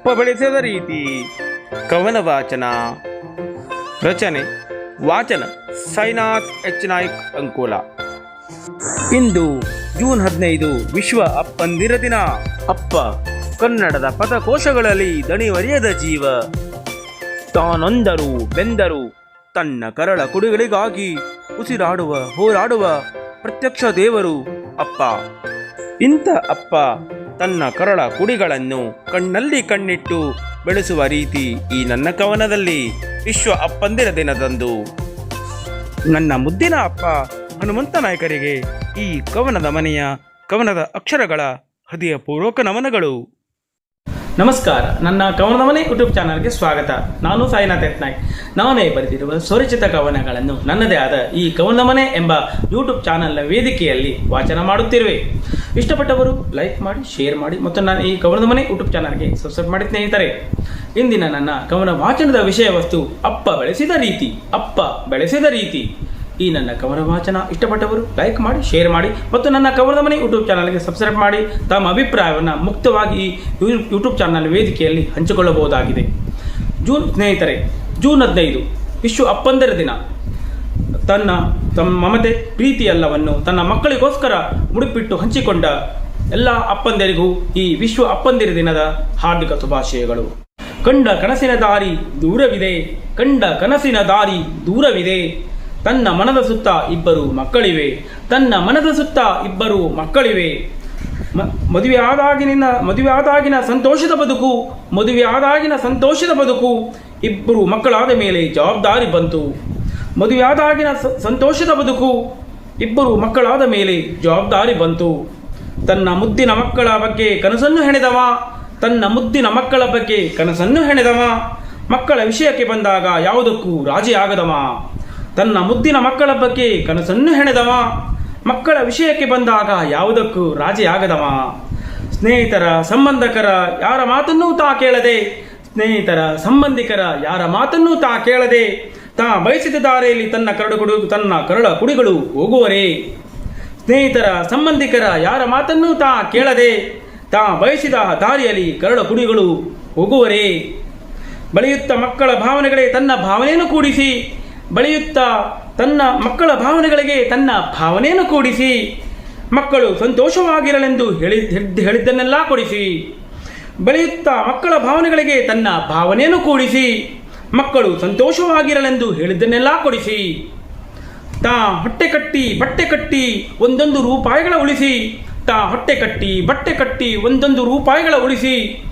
ಅಪ್ಪ ಬೆಳೆಸಿದ ರೀತಿ. ಕವನ ವಾಚನ, ರಚನೆ, ವಾಚನ, ಸೈನಾಥ್ ಎಚ್. ನಾಯ್ಕ್ ಅಂಕೋಲ. ಇಂದು ಜೂನ್ ಹದಿನೈದು, ವಿಶ್ವ ಅಪ್ಪಂದಿರ ದಿನ. ಅಪ್ಪ, ಕನ್ನಡದ ಪದಕೋಶಗಳಲ್ಲಿ ದಣಿವರಿಯದ ಜೀವ. ತಾನೊಂದರು, ಬೆಂದರು, ತನ್ನ ಕರಳ ಕುಡಿಗಳಿಗಾಗಿ ಉಸಿರಾಡುವ, ಹೋರಾಡುವ ಪ್ರತ್ಯಕ್ಷ ದೇವರು ಅಪ್ಪ. ಇಂಥ ಅಪ್ಪ ತನ್ನ ಕರಳ ಕುಡಿಗಳನ್ನು ಕಣ್ಣಲ್ಲಿ ಕಣ್ಣಿಟ್ಟು ಬೆಳೆಸುವ ರೀತಿ ಈ ನನ್ನ ಕವನದಲ್ಲಿ ವಿಶ್ವ ಅಪ್ಪಂದಿರ ದಿನದಂದು. ನನ್ನ ಮುದ್ದಿನ ಅಪ್ಪ ಹನುಮಂತ ನಾಯಕರಿಗೆ ಈ ಕವನದ ಮನೆಯ ಕವನದ ಅಕ್ಷರಗಳ ಹೃದಯಪೂರ್ವಕ ನಮನಗಳು. ನಮಸ್ಕಾರ. ನನ್ನ ಕವನದ ಮನೆ ಯೂಟ್ಯೂಬ್ ಚಾನಲ್ಗೆ ಸ್ವಾಗತ. ನಾನು ಸಾಯಿನಾಥ್ ಎತ್ನಾಯ್ ನಾನೇ ಬರೆದಿರುವ ಸ್ವರಚಿತ ಕವನಗಳನ್ನು ನನ್ನದೇ ಆದ ಈ ಕವನದ ಮನೆ ಎಂಬ ಯೂಟ್ಯೂಬ್ ಚಾನಲ್ನ ವೇದಿಕೆಯಲ್ಲಿ ವಾಚನ ಮಾಡುತ್ತಿರುವೆ. ಇಷ್ಟಪಟ್ಟವರು ಲೈಕ್ ಮಾಡಿ, ಶೇರ್ ಮಾಡಿ ಮತ್ತು ನಾನು ಈ ಕವನದ ಮನೆ ಯೂಟ್ಯೂಬ್ ಚಾನಲ್ಗೆ ಸಬ್ಸ್ಕ್ರೈಬ್ ಮಾಡಿ ಸ್ನೇಹಿತರೆ. ಇಂದಿನ ನನ್ನ ಕವನ ವಾಚನದ ವಿಷಯ ವಸ್ತು ಅಪ್ಪ ಬೆಳೆಸಿದ ರೀತಿ, ಅಪ್ಪ ಬೆಳೆಸಿದ ರೀತಿ. ಈ ನನ್ನ ಕವನ ವಾಚನ ಇಷ್ಟಪಟ್ಟವರು ಲೈಕ್ ಮಾಡಿ ಶೇರ್ ಮಾಡಿ ಮತ್ತು ನನ್ನ ಕವನದ ಮನೆ ಯೂಟ್ಯೂಬ್ ಚಾನಲ್ಗೆ ಸಬ್ಸ್ಕ್ರೈಬ್ ಮಾಡಿ. ತಮ್ಮ ಅಭಿಪ್ರಾಯವನ್ನು ಮುಕ್ತವಾಗಿ ಈ ಯೂಟ್ಯೂಬ್ ಚಾನಲ್ ವೇದಿಕೆಯಲ್ಲಿ ಹಂಚಿಕೊಳ್ಳಬಹುದಾಗಿದೆ. ಜೂನ್ ಸ್ನೇಹಿತರೆ, ಜೂನ್ ಹದಿನೈದು, ವಿಶ್ವ ಅಪ್ಪಂದರ ದಿನ. ತನ್ನ ತಮ್ಮ ಮಮತೆ ಪ್ರೀತಿಯೆಲ್ಲವನ್ನು ತನ್ನ ಮಕ್ಕಳಿಗೋಸ್ಕರ ಮುಡಿಪಿಟ್ಟು ಹಂಚಿಕೊಂಡ ಎಲ್ಲ ಅಪ್ಪಂದಿರಿಗೂ ಈ ವಿಶ್ವ ಅಪ್ಪಂದಿರ ದಿನದ ಹಾರ್ದಿಕ ಶುಭಾಶಯಗಳು. ಕಂಡ ಕನಸಿನ ದಾರಿ ದೂರವಿದೆ, ಕಂಡ ಕನಸಿನ ದಾರಿ ದೂರವಿದೆ. ತನ್ನ ಮನದ ಸುತ್ತ ಇಬ್ಬರು ಮಕ್ಕಳಿವೆ. ತನ್ನ ಮನದ ಸುತ್ತ ಇಬ್ಬರು ಮಕ್ಕಳಿವೆ. ಮದುವೆ ಆದಾಗಿನ ಮದುವೆ ಆದಾಗಿನ ಸಂತೋಷದ ಬದುಕು, ಮದುವೆ ಆದಾಗಿನ ಸಂತೋಷದ ಬದುಕು, ಇಬ್ಬರು ಮಕ್ಕಳಾದ ಮೇಲೆ ಜವಾಬ್ದಾರಿ ಬಂತು. ಮದುವೆ ಆದಾಗಿನ ಸಂತೋಷದ ಬದುಕು, ಇಬ್ಬರು ಮಕ್ಕಳಾದ ಮೇಲೆ ಜವಾಬ್ದಾರಿ ಬಂತು. ತನ್ನ ಮುದ್ದಿನ ಮಕ್ಕಳ ಬಗ್ಗೆ ಕನಸನ್ನು ಹೆಣೆದವ, ತನ್ನ ಮುದ್ದಿನ ಮಕ್ಕಳ ಬಗ್ಗೆ ಕನಸನ್ನು ಹೆಣೆದವ, ಮಕ್ಕಳ ವಿಷಯಕ್ಕೆ ಬಂದಾಗ ಯಾವುದಕ್ಕೂ ರಾಜಿಯಾಗದವ. ತನ್ನ ಮುದ್ದಿನ ಮಕ್ಕಳ ಬಗ್ಗೆ ಕನಸನ್ನು ಹೆಣೆದವ. ಮಕ್ಕಳ ವಿಷಯಕ್ಕೆ ಬಂದಾಗ ಯಾವುದಕ್ಕೂ ರಾಜಿಯಾಗದವ. ಸ್ನೇಹಿತರ ಸಂಬಂಧಕರ ಯಾರ ಮಾತನ್ನೂ ತಾ ಕೇಳದೆ, ಸ್ನೇಹಿತರ ಸಂಬಂಧಿಕರ ಯಾರ ಮಾತನ್ನೂ ತಾ ಕೇಳದೆ, ತಾ ಬಯಸಿದ ದಾರಿಯಲ್ಲಿ ತನ್ನ ಕರಡು ಕುಡು, ತನ್ನ ಕರಳ ಕುಡಿಗಳು ಹೋಗುವರೇ. ಸ್ನೇಹಿತರ ಸಂಬಂಧಿಕರ ಯಾರ ಮಾತನ್ನೂ ತಾ ಕೇಳದೆ, ತಾ ಬಯಸಿದ ದಾರಿಯಲ್ಲಿ ಕರಳ ಕುಡಿಗಳು ಹೋಗುವರೇ. ಬಳಿಯುತ್ತ ಮಕ್ಕಳ ಭಾವನೆಗಳೇ ತನ್ನ ಭಾವನೆಯನ್ನು ಕೂಡಿಸಿ ಬೆಳೆಯುತ್ತಾ ತನ್ನ ಮಕ್ಕಳ ಭಾವನೆಗಳಿಗೆ ತನ್ನ ಭಾವನೆಯನ್ನು ಕೂಡಿಸಿ, ಮಕ್ಕಳು ಸಂತೋಷವಾಗಿರಲೆಂದು ಹೇಳಿ ಹೇಳಿದ್ದ- ಹೇಳಿದ್ದನ್ನೆಲ್ಲ ಕೊಡಿಸಿ, ಬಳಿಯುತ್ತಾ ಮಕ್ಕಳ ಭಾವನೆಗಳಿಗೆ ತನ್ನ ಭಾವನೆಯನ್ನು ಕೂಡಿಸಿ, ಮಕ್ಕಳು ಸಂತೋಷವಾಗಿರಲೆಂದು ಹೇಳಿದ್ದನ್ನೆಲ್ಲ ಕೊಡಿಸಿ, ತಾ ಹೊಟ್ಟೆ ಕಟ್ಟಿ, ಬಟ್ಟೆ ಕಟ್ಟಿ ಒಂದೊಂದು ರೂಪಾಯಿಗಳ ಉಳಿಸಿ, ತಾ ಹೊಟ್ಟೆ ಕಟ್ಟಿ, ಬಟ್ಟೆ ಕಟ್ಟಿ ಒಂದೊಂದು ರೂಪಾಯಿಗಳ ಉಳಿಸಿ,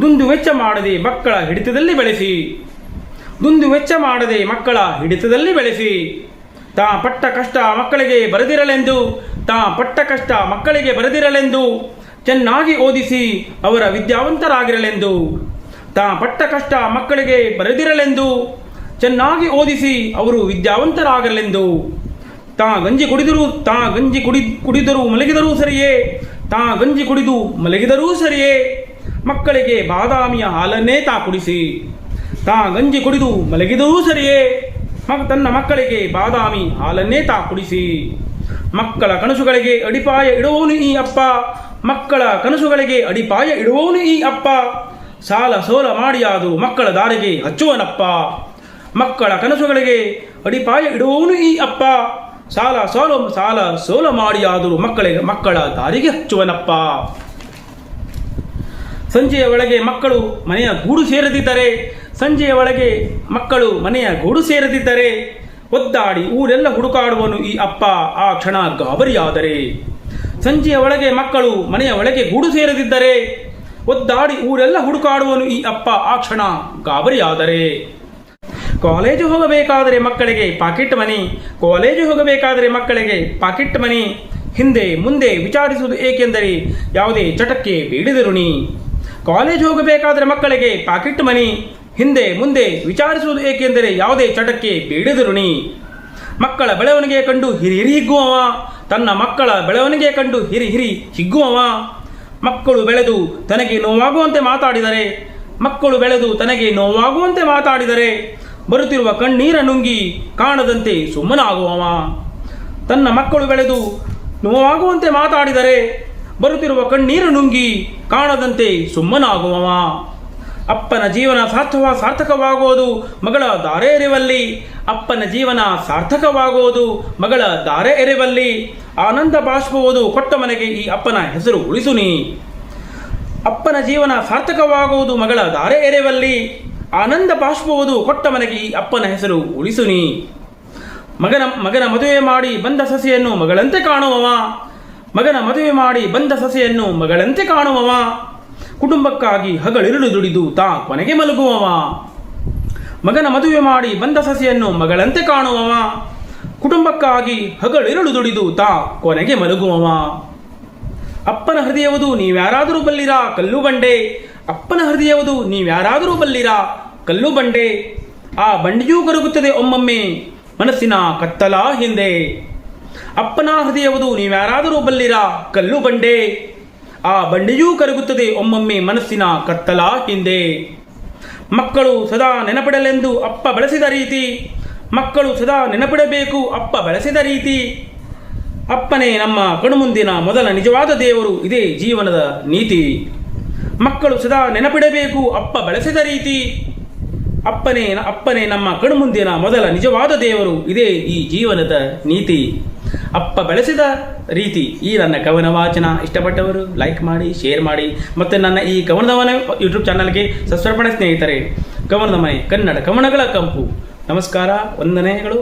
ದುಂದು ವೆಚ್ಚ ಮಾಡದೆ ಮಕ್ಕಳ ಹಿಡಿತದಲ್ಲಿ ಬೆಳೆಸಿ ದುಂದು ವೆಚ್ಚ ಮಾಡದೆ ಮಕ್ಕಳ ಹಿಡಿತದಲ್ಲಿ ಬೆಳೆಸಿ. ತಾ ಪಟ್ಟ ಕಷ್ಟ ಮಕ್ಕಳಿಗೆ ಬರೆದಿರಲೆಂದು, ತಾ ಪಟ್ಟ ಕಷ್ಟ ಮಕ್ಕಳಿಗೆ ಬರೆದಿರಲೆಂದು, ಚೆನ್ನಾಗಿ ಓದಿಸಿ ಅವರ ವಿದ್ಯಾವಂತರಾಗಿರಲೆಂದು. ತಾ ಪಟ್ಟ ಕಷ್ಟ ಮಕ್ಕಳಿಗೆ ಬರೆದಿರಲೆಂದು, ಚೆನ್ನಾಗಿ ಓದಿಸಿ ಅವರು ವಿದ್ಯಾವಂತರಾಗಲೆಂದು ತಾ ಗಂಜಿ ಕುಡಿದರೂ, ತಾ ಗಂಜಿ ಕುಡಿ ಕುಡಿದರೂ ಮಲಗಿದರೂ ಸರಿಯೇ, ತಾ ಗಂಜಿ ಕುಡಿದು ಮಲಗಿದರೂ ಸರಿಯೇ. ಮಕ್ಕಳಿಗೆ ಬಾದಾಮಿಯ ಹಾಲನ್ನೇ ತಾ ಕುಡಿಸಿ. ತಾ ಗಂಜಿ ಕುಡಿದು ಮಲಗಿದೂ ಸರಿಯೇ. ಮಗ ತನ್ನ ಮಕ್ಕಳಿಗೆ ಬಾದಾಮಿ ಹಾಲನ್ನೇ ತಾ ಕುಡಿಸಿ. ಮಕ್ಕಳ ಕನಸುಗಳಿಗೆ ಅಡಿಪಾಯ ಇಡುವವನು ಈ ಅಪ್ಪ. ಮಕ್ಕಳ ಕನಸುಗಳಿಗೆ ಅಡಿಪಾಯ ಇಡುವವನು ಈ ಅಪ್ಪ. ಸಾಲ ಸೋಲ ಮಾಡಿಯಾದು ಮಕ್ಕಳ ದಾರಿಗೆ ಹಚ್ಚುವನಪ್ಪ. ಮಕ್ಕಳ ಕನಸುಗಳಿಗೆ ಅಡಿಪಾಯ ಇಡುವವನು ಈ ಅಪ್ಪ. ಸಾಲ ಸೋಲ ಸಾಲ ಸೋಲ ಮಾಡಿಯಾದರೂ ಮಕ್ಕಳಿಗೆ ಮಕ್ಕಳ ದಾರಿಗೆ ಹಚ್ಚುವನಪ್ಪ. ಸಂಜೆಯ ಒಳಗೆ ಮಕ್ಕಳು ಮನೆಯ ಗೂಡು ಸೇರದಿದ್ದರೆ ಸಂಜೆಯ ಒಳಗೆ ಮಕ್ಕಳು ಮನೆಯ ಗೂಡು ಸೇರದಿದ್ದರೆ ಒದ್ದಾಡಿ ಊರೆಲ್ಲ ಹುಡುಕಾಡುವನು ಈ ಅಪ್ಪ. ಆ ಕ್ಷಣ ಗಾಬರಿಯಾದರೆ. ಸಂಜೆಯ ಒಳಗೆ ಮಕ್ಕಳು ಮನೆಯ ಒಳಗೆ ಗೂಡು ಸೇರದಿದ್ದರೆ ಒದ್ದಾಡಿ ಊರೆಲ್ಲ ಹುಡುಕಾಡುವನು ಈ ಅಪ್ಪ. ಆ ಕ್ಷಣ ಗಾಬರಿಯಾದರೆ. ಕಾಲೇಜು ಹೋಗಬೇಕಾದರೆ ಮಕ್ಕಳಿಗೆ ಪಾಕೆಟ್ ಮನಿ. ಕಾಲೇಜು ಹೋಗಬೇಕಾದರೆ ಮಕ್ಕಳಿಗೆ ಪಾಕೆಟ್ ಮನಿ. ಹಿಂದೆ ಮುಂದೆ ವಿಚಾರಿಸುವುದು ಏಕೆಂದರೆ ಯಾವುದೇ ಚಟಕ್ಕೆ ಬೇಡಿದರುಣಿ ಕಾಲೇಜ್ ಹೋಗಬೇಕಾದರೆ ಮಕ್ಕಳಿಗೆ ಪಾಕೆಟ್ ಮನಿ. ಹಿಂದೆ ಮುಂದೆ ವಿಚಾರಿಸುವುದು ಏಕೆಂದರೆ ಯಾವುದೇ ಚಟಕ್ಕೆ ಬೇಡಿದರುಣಿ. ಮಕ್ಕಳ ಬೆಳವಣಿಗೆ ಕಂಡು ಹಿರಿ ಹಿರಿ ಹಿಗ್ಗುವವ. ತನ್ನ ಮಕ್ಕಳ ಬೆಳವಣಿಗೆ ಕಂಡು ಹಿರಿ ಹಿರಿ ಹಿಗ್ಗುವವ. ಮಕ್ಕಳು ಬೆಳೆದು ತನಗೆ ನೋವಾಗುವಂತೆ ಮಾತಾಡಿದರೆ. ಮಕ್ಕಳು ಬೆಳೆದು ತನಗೆ ನೋವಾಗುವಂತೆ ಮಾತಾಡಿದರೆ. ಬರುತ್ತಿರುವ ಕಣ್ಣೀರ ನುಂಗಿ ಕಾಣದಂತೆ ಸುಮ್ಮನಾಗುವವ. ತನ್ನ ಮಕ್ಕಳು ಬೆಳೆದು ನೋವಾಗುವಂತೆ ಮಾತಾಡಿದರೆ. ಬರುತ್ತಿರುವ ಕಣ್ಣೀರು ನುಂಗಿ ಕಾಣದಂತೆ ಸುಮ್ಮನಾಗುವವ. ಅಪ್ಪನ ಜೀವನ ಸಾರ್ಥವ ಸಾರ್ಥಕವಾಗುವುದು ಮಗಳ ದಾರೆ ಎರೆವಲ್ಲಿ. ಅಪ್ಪನ ಜೀವನ ಸಾರ್ಥಕವಾಗುವುದು ಮಗಳ ದಾರೆ ಎರೆವಲ್ಲಿ. ಆನಂದ ಬಾಷ್ಪುವುದು ಕೊಟ್ಟ ಮನೆಗೆ ಈ ಅಪ್ಪನ ಹೆಸರು ಉಳಿಸುನಿ. ಅಪ್ಪನ ಜೀವನ ಸಾರ್ಥಕವಾಗುವುದು ಮಗಳ ದಾರೆ ಎರೆವಲ್ಲಿ. ಆನಂದ ಬಾಷ್ಪುವುದು ಕೊಟ್ಟ ಮನೆಗೆ ಈ ಅಪ್ಪನ ಹೆಸರು ಉಳಿಸುನಿ. ಮಗನ ಮಗನ ಮದುವೆ ಮಾಡಿ ಬಂದ ಸಸಿಯನ್ನು ಮಗಳಂತೆ ಕಾಣುವವ. ಮಗನ ಮದುವೆ ಮಾಡಿ ಬಂದ ಸಸಿಯನ್ನು ಮಗಳಂತೆ ಕಾಣುವವ. ಕುಟುಂಬಕ್ಕಾಗಿ ಹಗಳಿರುಳು ದುಡಿದು ತಾ ಕೊನೆಗೆ ಮಲಗುವವ. ಮಗನ ಮದುವೆ ಮಾಡಿ ಬಂದ ಸಸಿಯನ್ನು ಮಗಳಂತೆ ಕಾಣುವವ. ಕುಟುಂಬಕ್ಕಾಗಿ ಹಗಳಿರುಳು ದುಡಿದು ತಾ ಕೊನೆಗೆ ಮಲಗುವವ. ಅಪ್ಪನ ಹೃದಯವದು ನೀವ್ಯಾರಾದರೂ ಬಲ್ಲಿರಾ, ಕಲ್ಲು ಬಂಡೆ. ಅಪ್ಪನ ಹೃದಯವದು ನೀವ್ಯಾರಾದರೂ ಬಲ್ಲಿರಾ, ಕಲ್ಲು ಬಂಡೆ. ಆ ಬಂಡೆಯೂ ಕರಗುತ್ತದೆ ಒಮ್ಮೊಮ್ಮೆ, ಮನಸ್ಸಿನ ಕತ್ತಲ ಹಿಂದೆ. ಅಪ್ಪನ ಹೃದಯವದು ನೀವ್ಯಾರಾದರೂ ಬಲ್ಲಿರಾ, ಕಲ್ಲು ಬಂಡೆ. ಆ ಬಂಡೆಯೂ ಕರಗುತ್ತದೆ. ಒಮ್ಮೊಮ್ಮೆ ಮನಸ್ಸಿನ ಕತ್ತಲ ಹಿಂದೆ. ಮಕ್ಕಳು ಸದಾ ನೆನಪಿಡಲೆಂದು ಅಪ್ಪ ಬಳಸಿದ ರೀತಿ. ಮಕ್ಕಳು ಸದಾ ನೆನಪಿಡಬೇಕು ಅಪ್ಪ ಬಳಸಿದ ರೀತಿ. ಅಪ್ಪನೇ, ನಮ್ಮ ಕಣ್ಮುಂದಿನ ಮೊದಲ ನಿಜವಾದ ದೇವರು ಇದೇ ಜೀವನದ ನೀತಿ. ಮಕ್ಕಳು ಸದಾ ನೆನಪಿಡಬೇಕು ಅಪ್ಪ ಬಳಸಿದ ರೀತಿ. ಅಪ್ಪನೇ ಅಪ್ಪನೇ, ನಮ್ಮ ಕಣ್ಮುಂದಿನ ಮೊದಲ ನಿಜವಾದ ದೇವರು ಇದೇ ಈ ಜೀವನದ ನೀತಿ. ಅಪ್ಪ ಬೆಳೆಸಿದ ರೀತಿ ಈ ನನ್ನ ಕವನ ವಾಚನ ಇಷ್ಟಪಟ್ಟವರು ಲೈಕ್ ಮಾಡಿ ಶೇರ್ ಮಾಡಿ, ಮತ್ತು ನನ್ನ ಈ ಕವನದ ಮನೆ ಯೂಟ್ಯೂಬ್ ಚಾನಲ್ಗೆ ಸಬ್ಸ್ಕ್ರೈಬ್ ಮಾಡಿ ಸ್ನೇಹಿತರೆ. ಕವನದ ಮನೆ ಕನ್ನಡ ಕವನಗಳ ಕಂಪು. ನಮಸ್ಕಾರ, ವಂದನೆಗಳು.